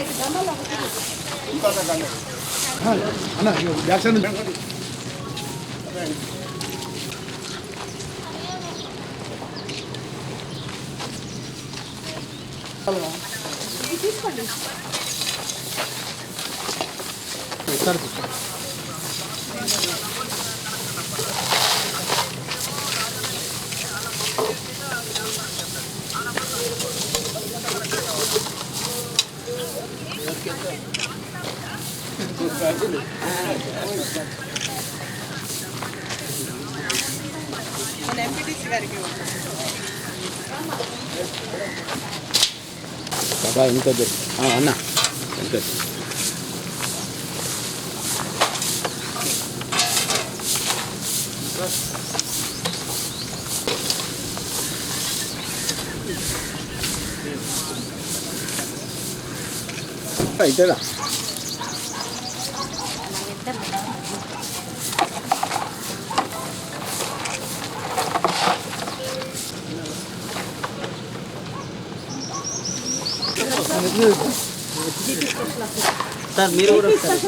ఇటు గమ్మలో ఒకటి. అన్న బ్యాక్ సైడ్ తీసుకోండి మన ఎంపీటీసీ గారికి ఇవ్వండి. బాబా ఇంకా అన్న ఇంకా అయితేదా సార్ మీరు కూడా సార్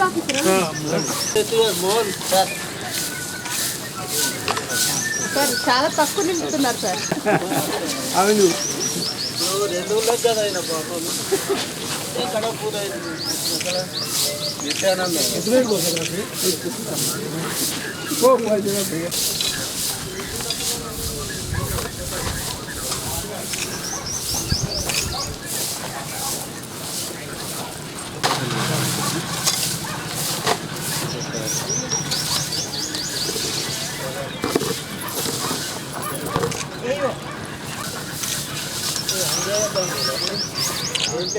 సార్. చాలా తక్కువ నింపుతున్నారు సార్ అవును రెండు ఊళ్ళకి కదా ఆయన పాపం ఎక్కడ పూర నిత్యానంద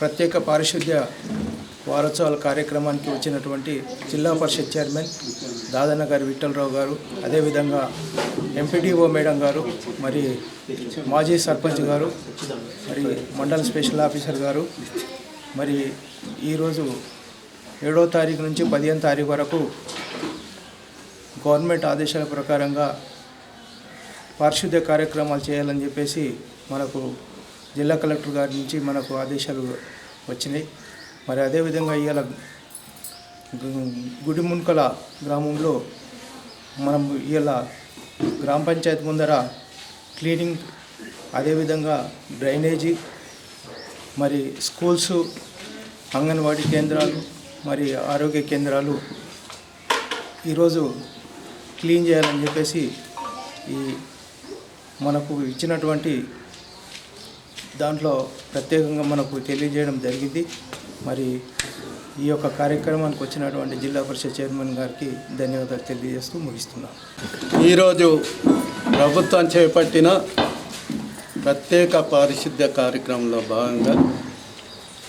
ప్రత్యేక పారిశుద్ధ్య వారోత్సవాల కార్యక్రమానికి వచ్చినటువంటి జిల్లా పరిషత్ చైర్మన్ దాదన్న గారు విఠలరావు గారు అదేవిధంగా ఎంపీడీఓ మేడం గారు మరి మాజీ సర్పంచ్ గారు మరి మండల స్పెషల్ ఆఫీసర్ గారు మరి ఈరోజు ఏడో తారీఖు నుంచి పదిహేను తారీఖు వరకు గవర్నమెంట్ ఆదేశాల ప్రకారంగా పారిశుద్ధ్య కార్యక్రమాలు చేయాలని చెప్పేసి మనకు జిల్లా కలెక్టర్ గారి నుంచి మనకు ఆదేశాలు వచ్చినాయి. మరి అదేవిధంగా ఇవాళ గుడి మున్కల గ్రామంలో మనం ఇవాళ గ్రామ పంచాయతీ ముందర క్లీనింగ్ అదేవిధంగా డ్రైనేజీ మరి స్కూల్స్ అంగన్వాడీ కేంద్రాలు మరి ఆరోగ్య కేంద్రాలు ఈరోజు క్లీన్ చేయాలని చెప్పేసి ఈ మనకు ఇచ్చినటువంటి దాంట్లో ప్రత్యేకంగా మనకు తెలియజేయడం జరిగింది. మరి ఈ యొక్క కార్యక్రమానికి వచ్చినటువంటి జిల్లా పరిషత్ చైర్మన్ గారికి ధన్యవాదాలు తెలియజేస్తూ ముగిస్తున్నాను. ఈరోజు ప్రభుత్వం చేపట్టిన ప్రత్యేక పారిశుద్ధ్య కార్యక్రమంలో భాగంగా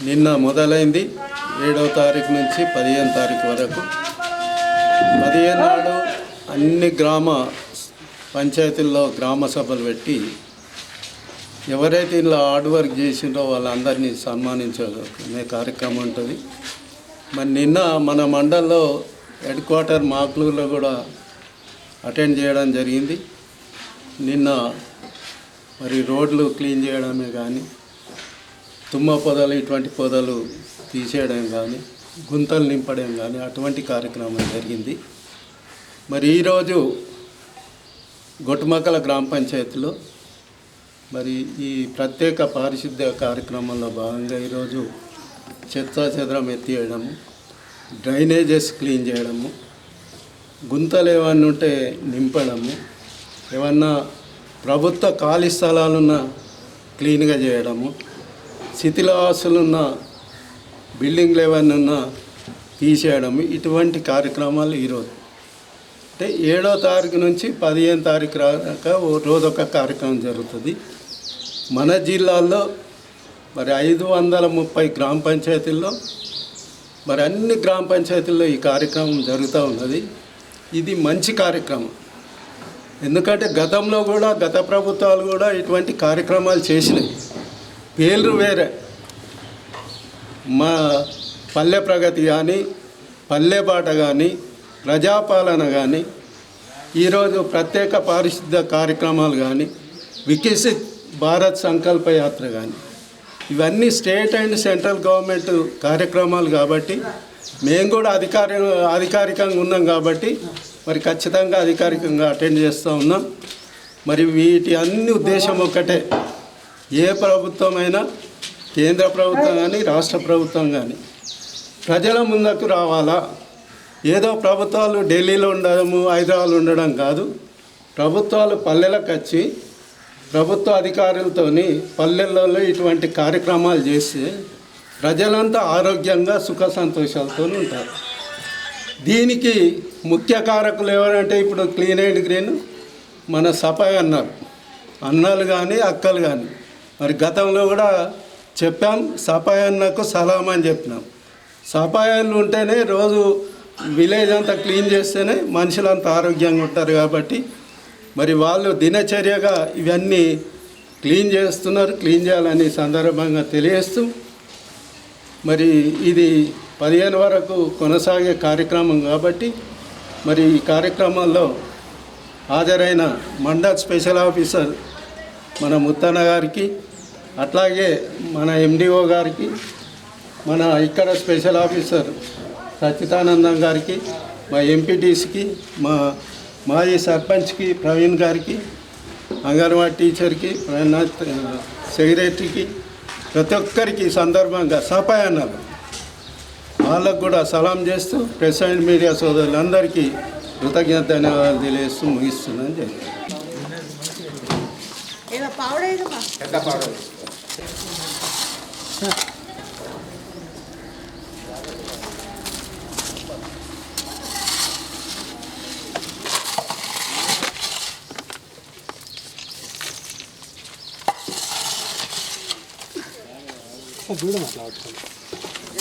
నిన్న మొదలైంది. ఏడవ తారీఖు నుంచి పదిహేను తారీఖు వరకు. పదిహేను నాడు అన్ని గ్రామ పంచాయతీల్లో గ్రామ సభలు పెట్టి ఎవరైతే ఇలా హార్డ్ వర్క్ చేసిండ్రో వాళ్ళందరినీ సన్మానించుకునే కార్యక్రమం ఉంటుంది. మరి నిన్న మన మండల్లో హెడ్ క్వార్టర్ మాక్లూరులో కూడా అటెండ్ చేయడం జరిగింది. నిన్న మరి రోడ్లు క్లీన్ చేయడమే కానీ తుమ్మ పొదలు ఇటువంటి పొదలు తీసేయడం కానీ గుంతలు నింపడం కానీ అటువంటి కార్యక్రమం జరిగింది. మరి ఈరోజు గొట్టుమక్కల గ్రామ పంచాయతీలో మరి ఈ ప్రత్యేక పారిశుద్ధ్య కార్యక్రమంలో భాగంగా ఈరోజు చెత్త చెదరం ఎత్తివేయడము డ్రైనేజెస్ క్లీన్ చేయడము గుంతలు ఏమన్నా ఉంటే నింపడము ఏమన్నా ప్రభుత్వ ఖాళీ స్థలాలున్న క్లీన్గా చేయడము శిథిలాసులున్న బిల్డింగ్లు లెవెన్ ఉన్న తీసేయడము ఇటువంటి కార్యక్రమాలు ఈరోజు. అంటే ఏడో తారీఖు నుంచి పదిహేను తారీఖు దాకా ఓ రోజు ఒక కార్యక్రమం జరుగుతుంది. మన జిల్లాల్లో మరి ఐదు వందల ముప్పై గ్రామ పంచాయతీల్లో మరి అన్ని గ్రామ పంచాయతీల్లో ఈ కార్యక్రమం జరుగుతూ ఉన్నది. ఇది మంచి కార్యక్రమం. ఎందుకంటే గతంలో కూడా గత ప్రభుత్వాలు కూడా ఇటువంటి కార్యక్రమాలు చేసినాయి. పేర్లు వేరే. మా పల్లె ప్రగతి కానీ పల్లె బాట కానీ ప్రజాపాలన కానీ ఈరోజు ప్రత్యేక పారిశుద్ధ కార్యక్రమాలు కానీ వికసిత్ భారత్ సంకల్ప యాత్ర కానీ ఇవన్నీ స్టేట్ అండ్ సెంట్రల్ గవర్నమెంట్ కార్యక్రమాలు కాబట్టి మేము కూడా అధికారి అధికారికంగా ఉన్నాం కాబట్టి మరి ఖచ్చితంగా అధికారికంగా అటెండ్ చేస్తూ ఉన్నాం. మరి వీటి అన్ని ఉద్దేశం ఒక్కటే. ఏ ప్రభుత్వమైనా కేంద్ర ప్రభుత్వం కానీ రాష్ట్ర ప్రభుత్వం కానీ ప్రజల ముందుకు రావాలా? ఏదో ప్రభుత్వాలు ఢిల్లీలో ఉండడము హైదరాబాద్ ఉండడం కాదు. ప్రభుత్వాలు పల్లెలకు వచ్చి ప్రభుత్వ అధికారులతోని పల్లెల్లో ఇటువంటి కార్యక్రమాలు చేసి ప్రజలంతా ఆరోగ్యంగా సుఖ సంతోషాలతో ఉంటారు. దీనికి ముఖ్య కారకులు ఎవరంటే ఇప్పుడు క్లీన్ అండ్ గ్రీన్ మన సఫాయి అన్నారు. అన్నలు కానీ అక్కలు కానీ మరి గతంలో కూడా చెప్పాం సఫాయి అన్నకు సలాం అని చెప్పినాం. సఫాయిలు ఉంటేనే రోజు విలేజ్ అంతా క్లీన్ చేస్తేనే మనుషులంతా ఆరోగ్యంగా ఉంటారు కాబట్టి మరి వాళ్ళు దినచర్యగా ఇవన్నీ క్లీన్ చేస్తున్నారు క్లీన్ చేయాలని సందర్భంగా తెలియజేస్తూ మరి ఇది పదిహేను వరకు కొనసాగే కార్యక్రమం కాబట్టి మరి ఈ కార్యక్రమాల్లో హాజరైన మండల్ స్పెషల్ ఆఫీసర్ మన ముత్తన్న గారికి అట్లాగే మన ఎండిఓ గారికి మన ఇక్కడ స్పెషల్ ఆఫీసర్ సచ్చిదానందం గారికి మా ఎంపీటీసీకి మా మాజీ సర్పంచ్కి ప్రవీణ్ గారికి అంగన్వాడీ టీచర్కి ప్రవీణ్ సెక్రటరీకి ప్రతి ఒక్కరికి ఈ సందర్భంగా సపాయన్నారు వాళ్ళకు కూడా సలాం చేస్తూ ప్రెస్ అండ్ మీడియా సోదరులందరికీ కృతజ్ఞత ధన్యవాదాలు తెలియజేస్తూ ముగిస్తున్నాను. చెప్పి ఏదో పావుడేదో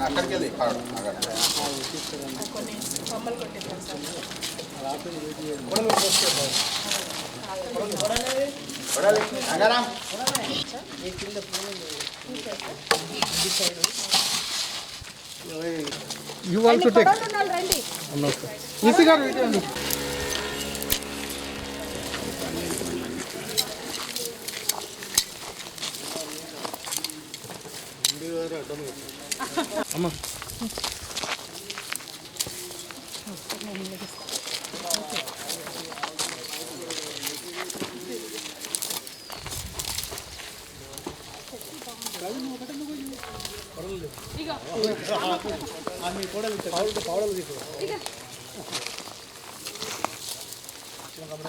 అక్కడికి వెళ్ళి కొన్ని కొమ్మలు కొట్టిద్దాం sir. You also take EC garu Ama. ఆమె కూడా పావులు పావులు తీసుకురా చిన్న కమ్మడ